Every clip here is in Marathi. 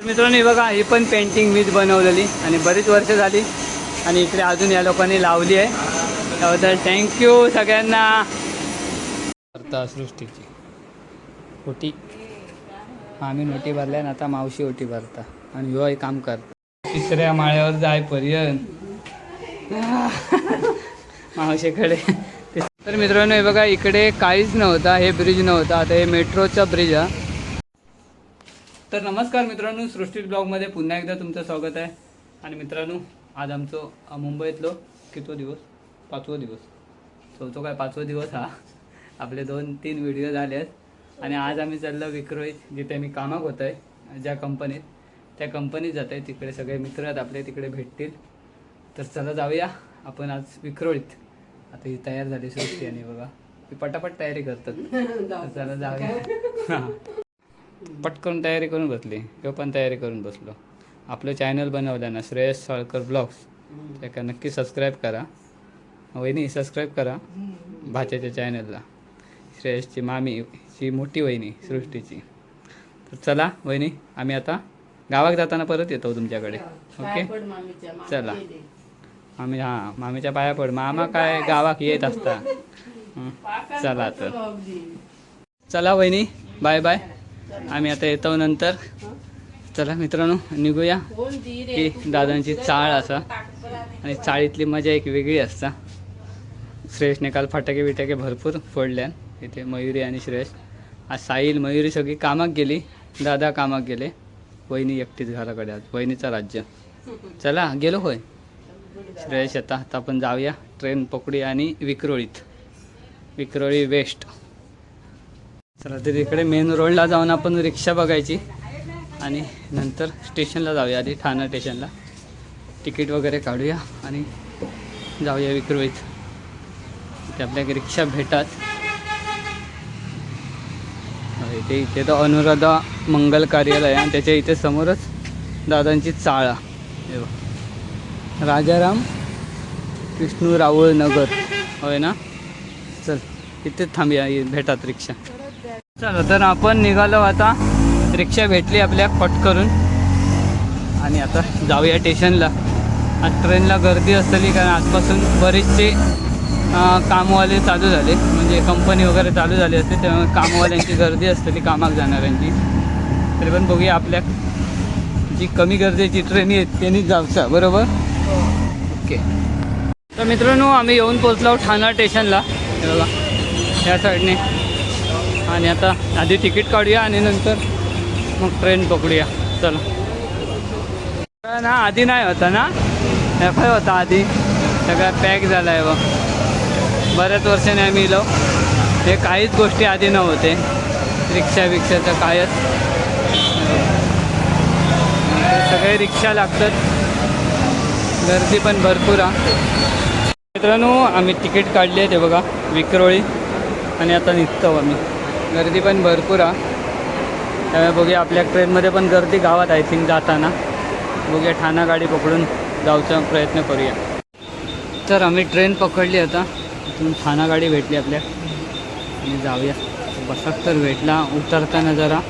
मित्रांनो हे बघा ही पण पेंटिंग मीच बनवलेली आणि बरीच वर्ष झाली आणि इकडे अजून या लोकांनी लावली आहे. त्याबद्दल थँक्यू सगळ्यांना. करता सृष्टीची. ओटी. आम्ही नोटी भरल्या आणि आता मावशी ओटी भरता आणि ह्यो हे काम करता. तिसऱ्या माळ्यावर जायपर्यंत मावशीकडे. तर मित्रांनो हे बघा इकडे काहीच नव्हता हे ब्रिज नव्हता. आता हे मेट्रोचा ब्रिज हा तर नमस्कार मित्रांनो सृष्टी ब्लॉगमध्ये पुन्हा एकदा तुमचं स्वागत आहे. आणि मित्रांनो आज आमचं मुंबईतलो कितवा दिवस? पाचवा दिवस. चौथो काय पाचवा दिवस हा? आपले दोन तीन व्हिडिओ झाले आहेत. आणि आज आम्ही चाललो विक्रोळीत जिथे मी कामाक होत आहे ज्या कंपनीत त्या कंपनीत जात आहे तिकडे सगळे मित्र आहेत आपले तिकडे भेटतील. तर चला जाऊया. आपण आज विक्रोळीत. आता ही तयार झाली सृष्टी आणि बघा. ही पटापट तयारी करतात. चला जाऊया. हां. पटकन तयारी करून बसली. किंवा पण तयारी करून बसलो. आपलं चॅनल बनवलं ना श्रेयस साळकर ब्लॉग्स त्या नक्की सबस्क्राईब करा. वहिनी सबस्क्राईब करा. भाच्याच्या चॅनलला श्रेयसची मामी ची मोठी वहिनी सृष्टीची. तर चला वहिनी आम्ही आता गावात जाताना परत येतो तुमच्याकडे. ओके? चला. आम्ही हां मामीच्या पाया पड मामा काय गावाक येत असता. चला तर. चला वहिनी. Bye bye. आम्ही आता येतो नंतर. चला मित्रांनो निघूया. की दादांची चाळ असा. आणि चाळीतली मजा एक वेगळी असता. श्रेयसने काल फटाके बिटाके भरपूर फोडल्यान इथे मयुरी आणि श्रेयस. आज साईल मयुरी सगळी कामाक गेली. दादा कामाक गेले. वहिनी एकटीच घराकडे आज. वहिनीचा राज्य. चला गेलो होय. श्रेयस आता आता आपण जाऊया. ट्रेन पकडी आणि विक्रोळीत. विक्रोळी वेस्ट. चला तर इकडे मेन रोडला जाऊन आपण रिक्षा बघायची. आणि नंतर स्टेशनला जाऊया आधी ठाणा स्टेशनला तिकीट वगैरे काढूया आणि जाऊया विक्रोळीत. ते आपल्या रिक्षा भेटात. हो, इथे इथे तर अनुराधा मंगल कार्यालय आणि त्याच्या इथे समोरच दादांची चाळा राजाराम विष्णू रावळ नगर. होय ना? चल इथे थांबूया भेटात रिक्षा. चला तर आपण निघालो आता. रिक्षा भेटली आपल्या कट करून. आणि आता जाऊया स्टेशनला आज ट्रेनला गर्दी असतली कारण आजपासून बरेचसे कामवाले चालू झाले. म्हणजे कंपनी वगैरे चालू झाली असते त्यामुळे कामवाल्यांची गर्दी असतली कामाक जाणाऱ्यांची. तरी पण बघूया आपल्या जी कमी गर्दीची ट्रेन आहेत त्यांनी जाऊचा. बरोबर? ओके. तर मित्रांनो आम्ही येऊन पोचलो ठाणा स्टेशनला बघा या साईडने आणि आता आधी तिकीट काढूया आणि नंतर मग ट्रेन पकडूया. चला. ना आधी नाही होता ना? एफ आय होता आधी. सगळा पॅक झाला आहे बघ. बऱ्याच वर्षाने आम्ही इलो. हे काहीच गोष्टी आधी नव्हते. रिक्षा बिक्षाचं कायच. सगळे रिक्षा लागतात. गर्दी पण भरपूर आहे मित्रांनो आम्ही तिकीट काढली आहे ते बघा. विक्रोळी. आणि आता निघतो आम्ही. गर्दी पण भरपूर आहे. त्यामुळे बघूया आपल्या ट्रेनमध्ये पण गर्दी गावात आय थिंक जाताना. बघूया ठाणा गाडी पकडून जाऊचा प्रयत्न करूया. तर आम्ही ट्रेन पकडली आता. इथून ठाणा गाडी भेटली आपल्या. आणि जाऊया. बसक तर भेटला. उतरताना जरा.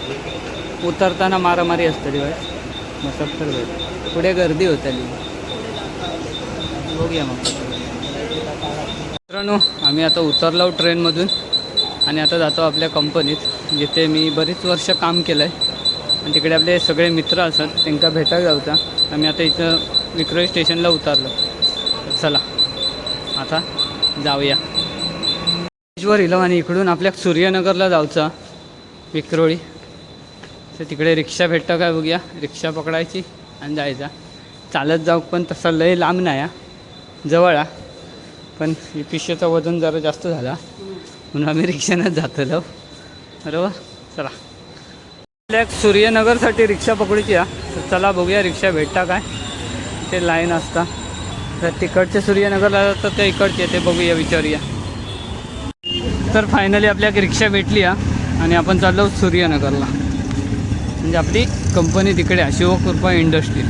उतरताना मारामारी असतली बाय बसक तर भेट. पुढे गर्दी होतली. बघूया मग. मित्रांनो आम्ही आता उतरलो ट्रेनमधून. आणि आता जातो आपल्या कंपनीत जिथे मी बरीच वर्ष काम केलं आहे आणि तिकडे आपले सगळे मित्र असतात त्यांना भेटायला जाऊचा. आम्ही आता इथं विक्रोळी स्टेशनला उतरलो. चला आता जाऊया. वर इलो आणि इकडून आपल्या सूर्यनगरला जाऊचा विक्रोळी. तर तिकडे रिक्षा भेटतं काय बघूया. रिक्षा पकडायची आणि जायचा. चालत जाऊ पण तसा लय लांब नाही जवळ हा. पण पिशेचं वजन जरा जास्त झाला म्हणून आम्ही रिक्षानंच जातलो बरोबर? चला. आपल्या सूर्यनगरसाठी रिक्षा पकडूची हा तर चला बघूया रिक्षा भेटता काय. ते लाईन असता. तर तिकडचे सूर्यनगरला जातात ते इकडचे ते बघूया विचारूया. तर फायनली आपल्या रिक्षा भेटली हा आणि आपण चाललो सूर्यनगरला. म्हणजे आपली कंपनी तिकडे आहे शिवकृपा इंडस्ट्री.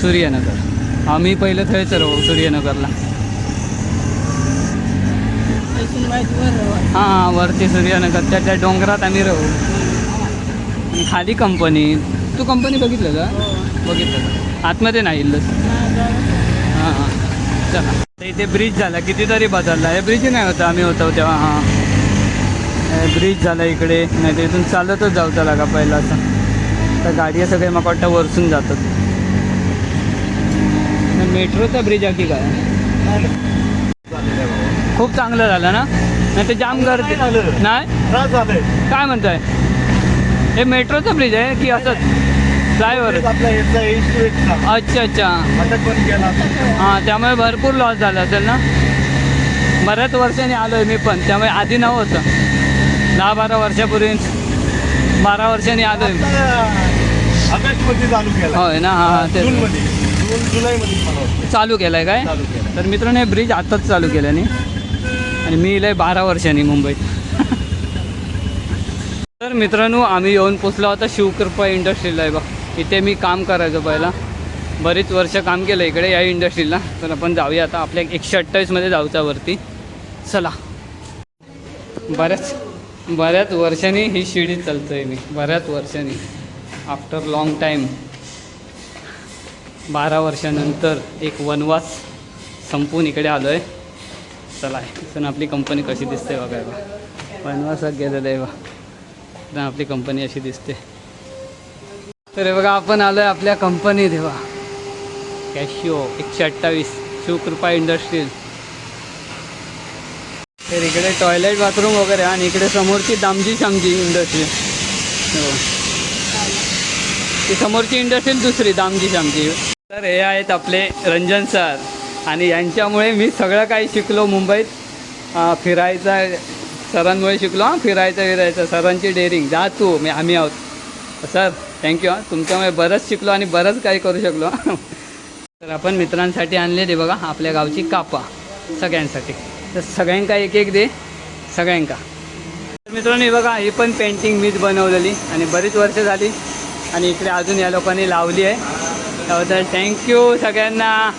सूर्यनगर. आम्ही पहिलं थंयच राहू सूर्यनगरला. हां हां वरती सूर्यनगर त्या त्या डोंगरात आम्ही राहू. आणि खाली कंपनी तू कंपनी बघितलं का? बघितलं का? आतमध्ये नाही इल्लस. हां हां. चला. इथे ब्रिज झाला. कितीतरी बदलला. हे ब्रिज नाही होता आम्ही होतो तेव्हा हां. ब्रिज झाला इकडे. नाही तर इथून चालतच जाऊचा लागा पहिला असं. तर गाड्या सगळे मला वाटतं वरसून जातात. मेट्रोचा ब्रिज आहे की काय? खूप चांगलं झालं ना? नाही ते जाम गर्दी नाही काय म्हणताय? हे मेट्रोचा ब्रिज आहे की असंच? फ्लायओव्हर अच्छा अच्छा. केला हां त्यामुळे भरपूर लॉस झाला असेल ना? बऱ्याच वर्षांनी आलो आहे मी पण. त्यामुळे आधी नव्हतं. दहा बारा वर्षापूर्वी बारा वर्षांनी आलो आहे केला होय ना? हां हां ते. चालू केलं आहे काय केला तर मित्रांनो हे ब्रिज आताच चालू केल्याने आणि मी इलंय बारा वर्षांनी मुंबईत. तर मित्रांनो आम्ही येऊन पोचलो होता शिवकृपा इंडस्ट्रीला आहे बघ. इथे मी काम करायचो पहिला. बरीच वर्ष काम केलं इकडे या इंडस्ट्रीला तर आपण जाऊया आता आपल्या एकशे अठ्ठावीसमध्ये जाऊचा वरती. चला. बऱ्याच बऱ्याच वर्षांनी ही शिडी चालतोय मी. बऱ्याच वर्षांनी. आफ्टर लॉंग टाईम बारा वर्षानंतर एक वनवास संपून इकडे आलो आहे चला इथून आपली कंपनी कशी दिसते बघा बा वनवासात गेलेलं आहे बा इथून आपली कंपनी अशी दिसते. तर हे बघा आपण आलो आहे आपल्या कंपनीत हे बा कॅशिओ एकशे अठ्ठावीस शिवकृपा इंडस्ट्रीज तर इकडे टॉयलेट बाथरूम वगैरे आणि इकडे समोरची दामजी शामजी इंडस्ट्री हो ती समोरची इंडस्ट्री दुसरी दामजी शामजी. तर हे आहेत आपले रंजन सर आणि यांच्यामुळे मी सगळं काही शिकलो मुंबईत. फिरायचं फिरायचा सरांमुळे शिकलो. हां फिरायचं फिरायचं सरांची डेअरिंग जा तू मी आम्ही आहोत. सर थँक्यू हां तुमच्यामुळे बरंच शिकलो आणि बरंच काही करू शकलो. तर आपण मित्रांसाठी आणलेली बघा आपल्या गावची कापा. सगळ्यांसाठी. तर सगळ्यांका एक एक दे. सगळ्यांका. तर मित्रांनो बघा ही पण पेंटिंग मीच बनवलेली आणि बरीच वर्ष झाली. आणि इकडे अजून या लोकांनी लावली आहे. तर थँक्यू सगळ्यांना.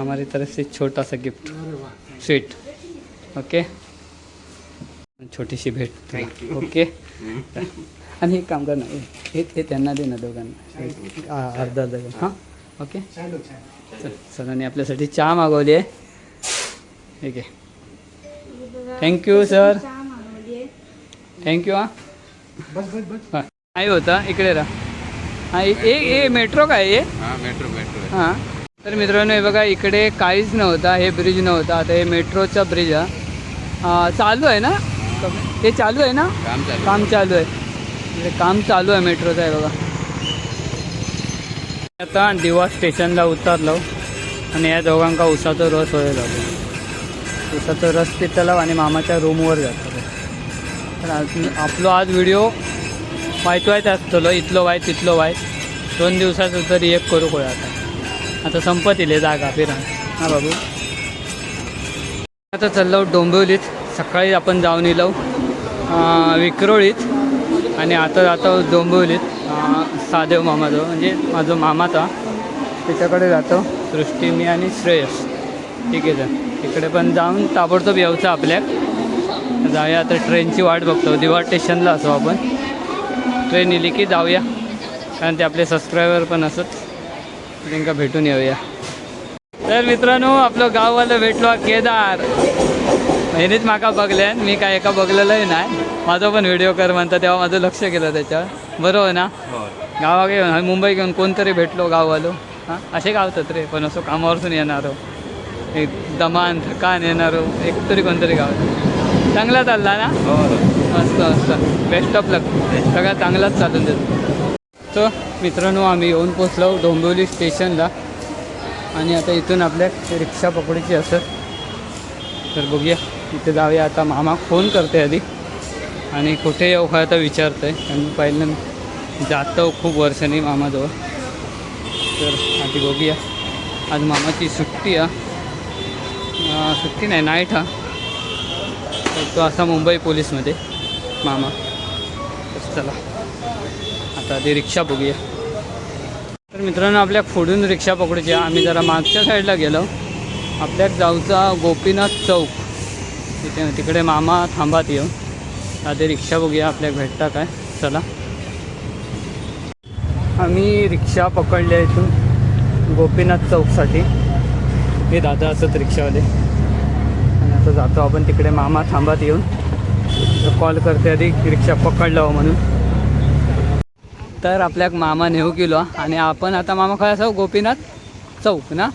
हमारी तरफ से छोटा सा गिफ्ट स्वीट ओके छोटीशी भेट. ओके आणि एक काम कर ना हे हे त्यांना दे ना दोघांना. अर्धा अर्धा. हां? ओके चल सरांनी आपल्यासाठी चहा मागवली आहे. ठीक आहे. थँक्यू सर थँक्यू हां. बस बस बस. हां. नाही होता. इकडे राहा. हां ए ए मेट्रो काय आहे हा? मेट्रो मेट्रो हां. तर मित्रांनो हे बघा इकडे काहीच नव्हता हे ब्रिज नव्हता आता हे मेट्रोचा ब्रिज आहे हां, चालू आहे ना? हे चालू आहे ना? काम चालू काम चालू आहे. काम चालू आहे मेट्रोचं आहे बघा. आता दिवा स्टेशनला उतरलो आणि या दोघांका उसाचा रस होय लागलो. उसाचा रस पितला आणि मामाच्या रूमवर जातो तर आपलो आज व्हिडिओ वायट वायट असतलो इथलो वायट तिथलो वायट दोन दिवसाचं तरी एक करू पळा आता. आता संपत येईल जागा फिरा हा बाबू. आता चाललो डोंबिवलीत. सकाळी आपण जाऊन येलो. विक्रोळीत. आणि आता जातो डोंबिवलीत. अं, सादेव मामाजवळ. म्हणजे माझं मामाचा. त्याच्याकडे जातो. सृष्टी मी आणि श्रेयस. ठीक आहे सर. इकडे पण जाऊन ताबडतोब यायचं आपल्याक. जाऊया आता ट्रेनची वाट बघतो. दिवा स्टेशनला असो आपण. ट्रेन येली की जाऊया. कारण ते आपले सबस्क्रायबर पण असत. त्यांना भेटून येऊया. तर मित्रांनो आपलं गाववालं भेटलो हा केदार. ह्यानेच माका बघल्यान मी काय एका बघलेलंही नाही. माझा पण व्हिडिओ कर म्हणता तेव्हा माझं लक्ष केलं त्याच्यावर. बरोबर ना? गावा घेऊन मुंबई घेऊन कोणतरी भेटलो गाववालो. हां असे गावतात रे पण असं कामावरसून येणारो. एक दमान थकान येणारो एक तरी कोणतरी गाव. चांगला चालला ना? मस्त मस्त. बेस्ट ऑफ लक सगळ्या चांगलाच चालून देतो. तर मित्रांनो आम्ही येऊन पोचलो डोंबिवली स्टेशनला. आणि आता इथून आपल्या रिक्षा पकडीची असत तर बघूया इथे जाऊया. आता मामा फोन करते आधी. आणि कुठे येऊ का आता विचारतं आहे कारण मी पहिलं जातो खूप वर्षांनी मामाजवळ. तर आधी बघूया. आज मामाची सुट्टी आहे सुट्टी नाही नाईट हा. तर तो असा मुंबई पोलीसमध्ये. मामा. तर चला. आता आधी रिक्षा बघूया. तर मित्रांनो आपल्या फोडून रिक्षा पकडूची आम्ही जरा मागच्या साईडला गेलो. आपल्याक जाऊचा गोपीनाथ चौक. तिथे तिकडे मामा थांबात येऊ आधी रिक्षा बघूया आपल्याला भेटता काय. चला. आम्ही रिक्षा पकडली आहे इथून गोपीनाथ चौकसाठी. हे दादा असत रिक्षावाले. आणि आता जातो आपण तिकडे. मामा थांबात येऊन. कॉल करते आधी. रिक्षा पकडला हो म्हणून. तर आपल्याक मामा नेऊ गेलो. आणि आपण आता मामा खय असो गोपीनाथ चौक ना?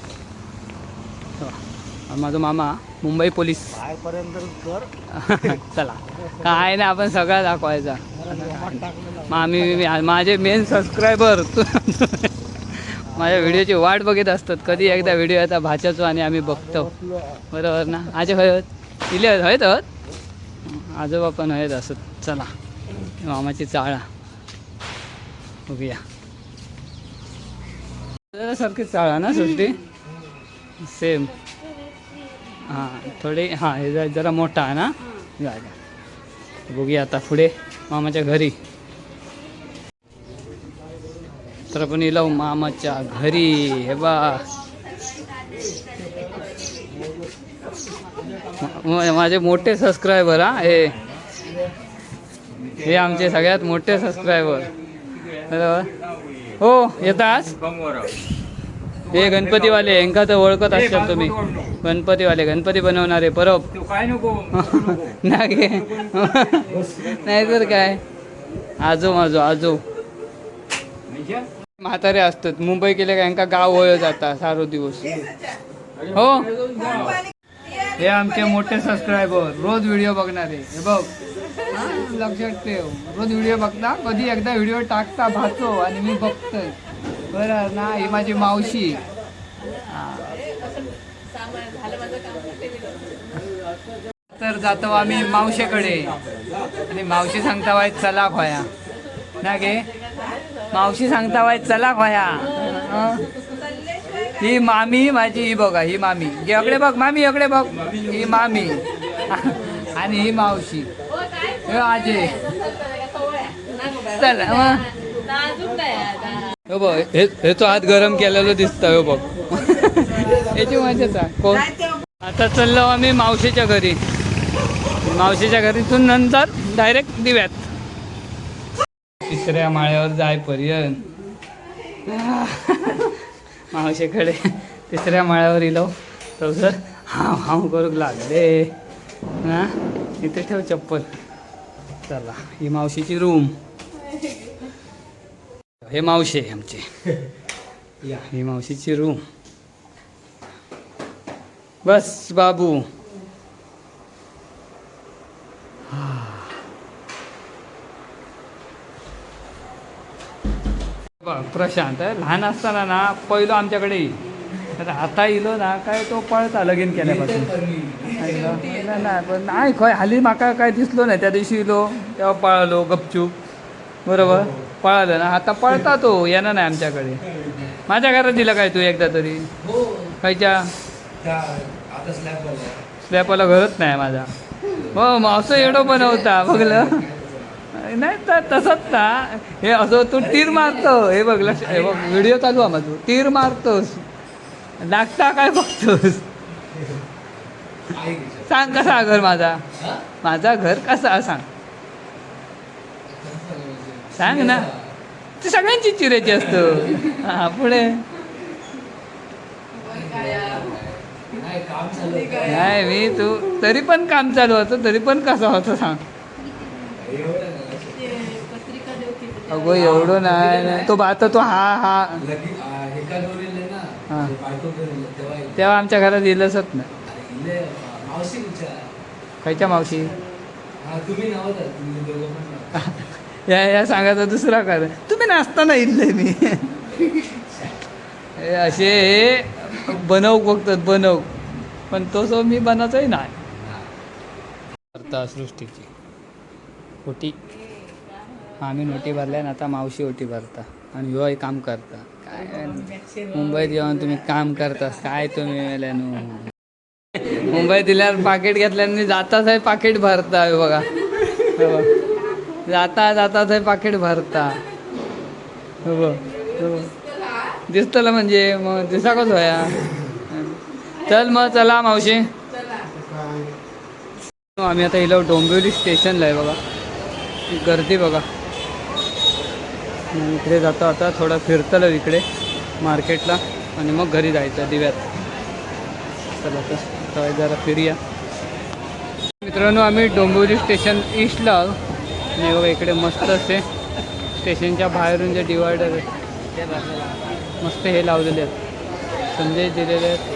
माझा मामा मुंबई पोलीस. चला. काय नाही आपण सगळा दाखवायचा. मामी माझे मेन सबस्क्रायबर माझ्या व्हिडिओची वाट बघित असतात. कधी एकदा व्हिडिओ येतात भाच्याचो आणि आम्ही बघतो. बरोबर ना? आजे हयत इले हयत? आजोबा पण हयत असत. चला. मामाची चाळा. बघूया. सारखीच चाळा ना सृष्टी सेम हां थोडे हां हे जरा- मोठा आहे ना? जागा बघूया आता पुढे मामाच्या घरी. तर आपण येलो मामाच्या घरी. हे बा. माझे मोठे सबस्क्रायबर हा हे. हे आमचे सगळ्यात मोठे सबस्क्रायबर हो येताच हे गणपतीवाले यांका तर ओळखत असतात तुम्ही. गणपतीवाले गणपती बनवणारे परब नाही. नाही तर काय? आजो माझो आजो. म्हातारे असतात. मुंबई गेले का यांका गाव वळ जाता सारो दिवस. हो. हे आमचे मोठे सबस्क्रायबर रोज व्हिडिओ बघणारे हे बघ. लक्षात ठेव. रोज व्हिडिओ बघता कधी एकदा व्हिडिओ टाकता भातो आणि मी बघतोय. बरं ना ही माझी मावशी. तर जातो आम्ही मावशेकडे. आणि मावशी सांगता वाय चला खोया. ना गे? मावशी सांगता वाय चला खोया. ही मामी माझी ही बघा ही मामी. इकडे अकडे बघ मामी अकडे बघ. ही मामी. आणि ही मावशी. हे आजे. चला हो बघ हे तो हात गरम केलेलो दिसतं हो बघ. याची मजाच आहे. कोण? आता चाललो आम्ही मावशीच्या घरी. मावशीच्या घरीतून नंतर डायरेक्ट दिव्यात. तिसऱ्या माळ्यावर जायपर्यंत मावशेकडे. तिसऱ्या माळ्यावर इलो. तर सर हाव हाव करूक लागले. ना इथे ठेव चप्पल. चला ही मावशीची रूम. हे मावशी आहे आमचे. ही मावशीची रूम. बस बाबू बघ प्रशांत लहान असताना ना पहिलो आमच्याकडे येईल. आता इलो ना काय तो पळता लगीन केल्यापासून. पण नाही खय हाली माका काय दिसलो नाही त्या दिवशी इलो. तेव्हा पळालो गपचूप. बरोबर? पळालं ना आता पळता तो येणार नाही आमच्याकडे. माझ्या घरात दिलं काय तू एकदा तरी? खायच्या? स्लॅपवाला घरच नाही माझा. हो मावसं एवढं बनवता बघलं. नाही तर तसंच ना हे असं तू तीर मारतो हे बघ लक्ष हे बघ व्हिडिओ चालू आहे माझं. तीर मारतोस. नागता काय बघतोस? सांग कसा घर माझा? माझा घर कसा? सांग. सांग ना. ती सगळ्यांची चिरेची असतो. हा पुढे. नाही मी तू तरी पण काम चालू होतं तरी पण कसं होतं सांग. अगो एवढं नाही नाही. तो आता तो हा हा. हा. तेव्हा आमच्या घरात येईलच ना खायच्या मावशी? तुम्ही नव्हता तुम्ही दोघं पण या या सांगायचा दुसरा कारण तुम्ही नाचताना इल्ले मी. असे हे बनव बघतात बनव. पण तो सो मी बनवतोय नाही. करता सृष्टीची. ओटी आम्ही नोटी भरल्या ना आता मावशी ओटी भरता आणि ह्यो काम करता. काय मुंबईत येऊन तुम्ही काम करता काय तुम्ही मेल्यानो? मुंबईत दिल्यावर पाकिट घेतल्याने जाताच आहे पाकिट भरता बघा. हो जाता जाता आहे पाकिट भरता. हो, हो दिसतलं म्हणजे मग दिसा कसं होया. चल मग चला मावशी. आम्ही आता इलो डोंबिवली स्टेशनला आहे बघा. गर्दी बघा. इकडे जातो आता थोडा फिरतलो इकडे मार्केटला आणि मग घरी जायचं दिव्यात. चला आता आता जरा फिरूया. मित्रांनो आम्ही डोंबिवली स्टेशन ईस्टला आहो. आणि बघा इकडे मस्त असे स्टेशनच्या बाहेरून जे डिवायडर आहेत मस्त हे लावलेले आहेत. संदेश दिलेले आहेत.